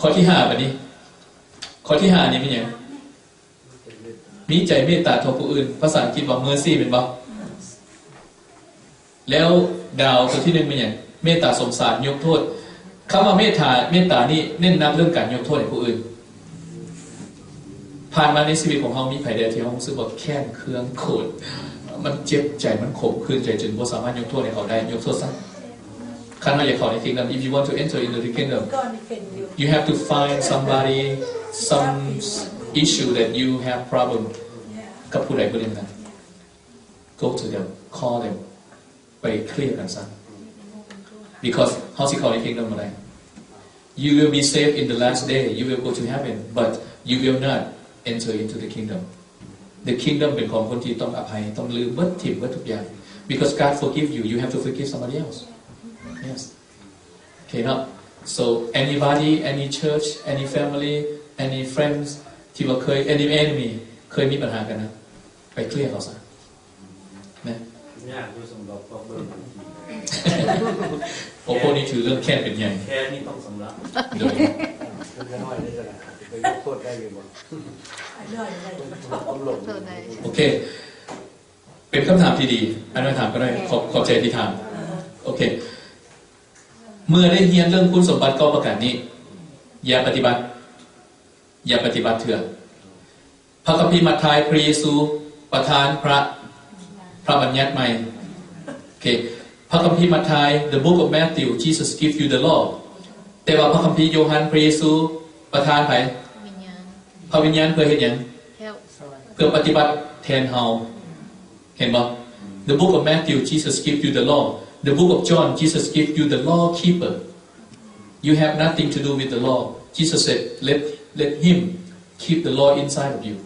ข้อที่ห้าบัดนี้ ข้อที่ห้านี่เป็นยังมีใจเมตตาต่อผู้อื่น ภาษาอังกฤษว่า mercy เป็นบ่แล้วดาวตัวที่หนึ่งเป็นยังเมตตาสงสารยกโทษคำว่าเมตตาเมตตานี่เน้นนำเรื่องการยกโทษให้ผู้อื่น ผ่านมาในชีวิตของเขามีไผ่เดียวที่เขารู้สึกว่าแค้นเคืองโกรธมันเจ็บใจมันขมขื่นใจจนบ่สามารถยกโทษให้เขาได้ยกโทษซะ คันเราอยากเข้าใน kingdom if you want to enter into the kingdom ก่อนเป็นอยู่ you have to find somebody some issue that you have problem กับผู้ใดผู้หนึ่งนะ go to them call them ไปเคลียร์กันซะ because เขาสิเข้าใน kingdom อะไร you will be saved in the last day you will go to heaven but you will not enter into the kingdom the kingdom เป็นของคนที่ต้องอภัยต้องลืมเบิดถิ่มเบิดทุกอย่าง because God forgive you you have to forgive somebody else Yes okay now so anybody any church any family any friends ที่ว่าเคย any enemy เคยมีปัญหากันนะ ไปเคลียร์เขาซะนะยากอยู่สำหรับพวกเบอร์โอ้พวกนี้ถือเรื่องแค่เป็นใหญ่แค่นี้ต้องสำลักโดยคุณจะน้อยได้จะไปยกโทษได้อยู่บ่เรื่อยเลยต้องหลงโทษได้โอเค เป็นคำถามที่ดีอันนั้นถามก็ได้ขอบขอบใจที่ถาม โอเค เมื่อได้เรียนเรื่องคุณสมบัติก็ประกาศนี้ อย่าปฏิบัติ อย่าปฏิบัติเถื่อนพระคัมภีร์มัทธิยพระเยซูประทานพระพระบัญญัติใหม่โอเคพระคัมภีร์มัทธิย the book of Matthew Jesus give you the law แต่ว่าพระคัมภีร์โยฮันพระเยซูประทานไผวิญญาณพระวิญญาณเพื่อเห็นอย่างแค่เพื่อปฏิบัติแทนเฮาเห็นบ่ The book of Matthew Jesus give you the law The book of John Jesus give you the law keeper You have nothing to do with the law Jesus said let let him keep the law inside of you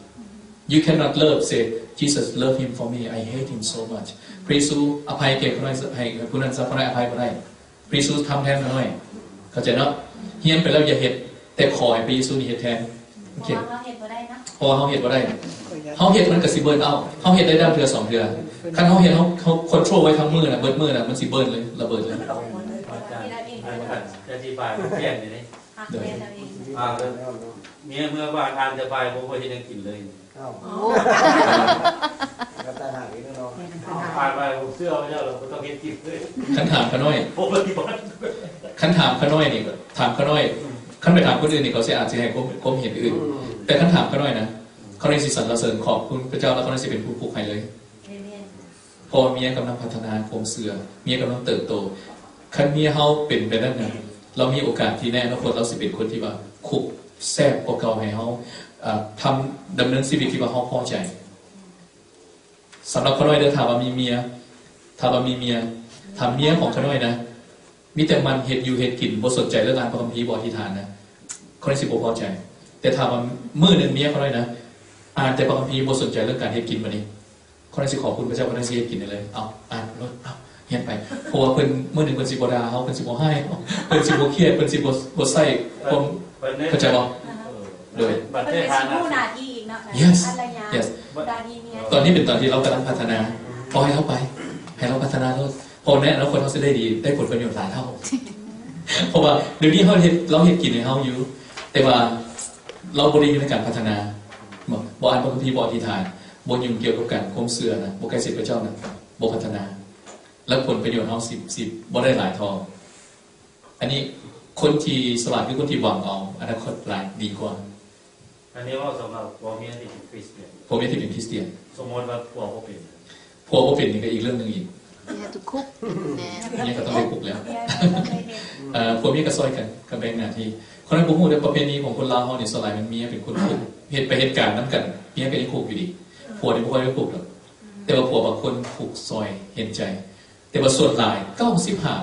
You cannot love say Jesus love him for me I hate him so much พระเยซูอภัยแก่คนนั้นให้ผู้นั้นสักคนใดอภัยบ่ได้พระเยซูทำแทนคนน้อย เข้าใจเนาะเฮียนไปแล้วอย่าเฮ็ดแต่ขอให้พระเยซูนี่เฮ็ดแทนโอเคเราเห็นบ่ได้นะเพราะว่าเขาเห็ดว่าได้ เขาเห็ดมันกับสิเบิร์นเอาเขาเห็ดได้ด้านเทือสองเทือคันเขาเห็ดเขาเขาคอนโทรลไว้ทั้งมือนะเบิร์ดมือนะมันสิเบิร์นเลยระเบิดเลยอาจารย์อธิบายแค่นี้หักเรียนเราเองอ่าเมียเมื่อว่าทานจะไปผมก็จะยังกินเลยอ้าวก็ตาหากอีกแล้วเนาะผ่านไปผมเสื้อไม่ใช่หรอกต้องกินกินเลยคันถามขาน้อยผมปฏิบัติคันถามขาน้อยนี่ถามขาน้อยคันไปถามคนอื่นนี่เขาเสียอาจจะให้ก้มก้มเห็นอื่น แต่คันถามขาน้อยนะเขาในสิสรรเสริญขอบคุณพระเจ้าแล้วเขาในสิเป็นผู้ผูกให้เลยเรียนพอเมียกำลังพัฒนาโครงเสือเมียกำลังเติบโตคันเมียเขาเป็นไปได้นะเรามีโอกาสที่แน่อนาคตเราสิเป็นคนที่ว่าคุกแทรกกว่าเก่าให้เขาอ่าทำดำเนินชีวิตที่ว่าเขาพอใจสำหรับขาน้อยเดินถามว่ามีเมียถามว่ามีเมียถามเมียของขาน้อยนะมีแต่มันเห็ดอยู่เห็ดกินบ่สนใจเรื่องงานพระคัมภีร์บอธิษฐานนะเขาได้สิบ่พอใจ แต่ถามว่ามือหนึ่งเมียเขาน้อยนะ อ่านแต่พระคัมภีร์บ่สนใจเรื่องการเห็ดกินมานี่คนนั้นสิขอบคุณพระเจ้าคนนั้นสิให้กินได้เลยเอาอ่านรถเอาเฮียนไปเพราะว่าเพิ่นเมื่อหนึ่งเพิ่นสิบ่ด่าเฮาเพิ่นสิบ่ให้เฮาเพิ่นสิบ่เครียดเพิ่นสิบ่บ่ใส่ความเข้าใจบ่โดยบัตรเป็นได้เป็นทานผู้นาทีอีกเนาะ Yes ภรรยา yes ดาดีเมียตอนนี้เป็นตอนที่เรากำลังพัฒนาปล่อยเขาไป ให้เราพัฒนาแล้วพอแน่แล้วคนเขาจะได้ดีได้ผลประโยชน์หลายเท่าเพราะว่าเดี๋ยวนี้เขาเฮ็ดเราเฮ็ดกินในเฮาอยู่แต่ว่าเราบ่ได้อยู่ในการพัฒนา บ่บ่อ่านพระคัมภีร์บ่อธิษฐานบ่ยุ่งเกี่ยวกับการคมเสือนะบ่ใกล้ชิดพระเจ้านะบ่พัฒนา แล้วผลประโยชน์เฮาสิสิบ่ได้หลายเทออันนี้คนที่สลาดคือคนที่หวังเอาอนาคตหลายดีกว่า อันนี้ว่าสำหรับพ่อเมียที่เป็นคริสเตียนผมไม่ที่เป็นคริสเตียน สมมติว่าพ่อเขาเป็นพวกบ่เป็นนี่ก็อีกเรื่องหนึงอีก เนี่ยทุกคุกแน่อันนี้ก็ต้องไปปลุกแล้วเมียต้องไปเรียนเอ่อพวกมีก็ซอยกันกับแบ่งหน้าที่คนนั้นผมพูดในประเพณีของคนลาวเฮานี่สลายมันเมียเป็นคนคุกเฮ็ดไปเหตุการณ์นํกันเมียก็ยังคุกอยู่ดีผัวนี่บ่ค่อยได้คุกหรอกแต่ว่าผัวบางคนถูกซอยเห็นใจ แต่ว่าส่วนหลาย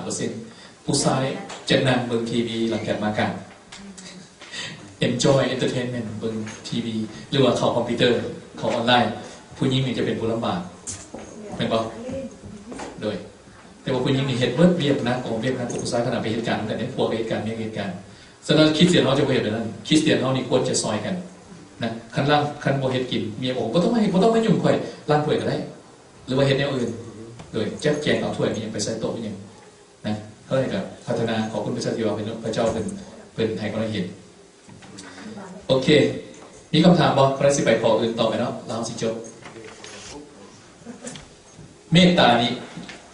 95%ผู้ชายจะนั่งเบิ่งทีวีหลังจากมากัน enjoy entertainment เบิ่งทีวี หรือว่าเข้าคอมพิวเตอร์เข้าออนไลน์ ผู้หญิงนี่จะเป็นผู้ลำบากเป็นบ่ ดยแต่ว่าผู้หญิงนี่เฮ็ดเบิดเวียกนะของเวียกนะกับผู้ายขนาดไปเหตุการณ์กันเนี่ยพวกเหตุการณ์เมียเหตุการณ์ฉะนั้นคริสเตียนเขาจะเฮ็ดแบบนั้นคริสเตียนเขานี่ควรจะซอยกันนะคันล่างคันบ่เฮ็ดกินเมียบอกบ่ต้องมาบ่ต้องมายุ่งข่อยล้างถ้วยก็ได้ หรือว่าเฮ็ดแนวอื่น โดยแจ๊กแจงเอาถ้วยมียังไปใส่โต๊ะมีหยังนะเขาเลยกับพัฒนาขอคุณพระเจ้าที่ว่เป็นพระเจ้าเป็นเป็นให้เขาได้เห็นโอเค มีคำถามบอกใครสิไปขออื่นต่อไปเนาะเราสิจบเมตตานี้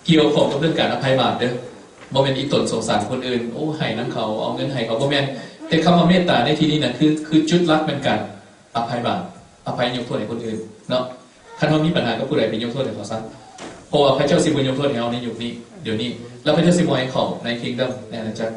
เกี่ยวข้องกับเรื่องการอภัยบาปเด้อบ่แม่นอีตนสงสารคนอื่น โอ้ให้น้ำเขาเอาเงินให้เขาบ่แม่นแต่คำว่าเมตตาในที่นี้นะคือคือจุดลักเป็นการอภัยบาปอภัยยกโทษให้คนอื่นเนาะคันว่ามีปัญหาก็ผู้ใดเป็นยกโทษให้เขาซะเพราะว่าพระเจ้าสิบ่ยกโทษให้เอาในยุคนี้เดี๋ยวนี้แล้วพระเจ้าสิบ่ให้เขาในคิงดัมในอาณาจักร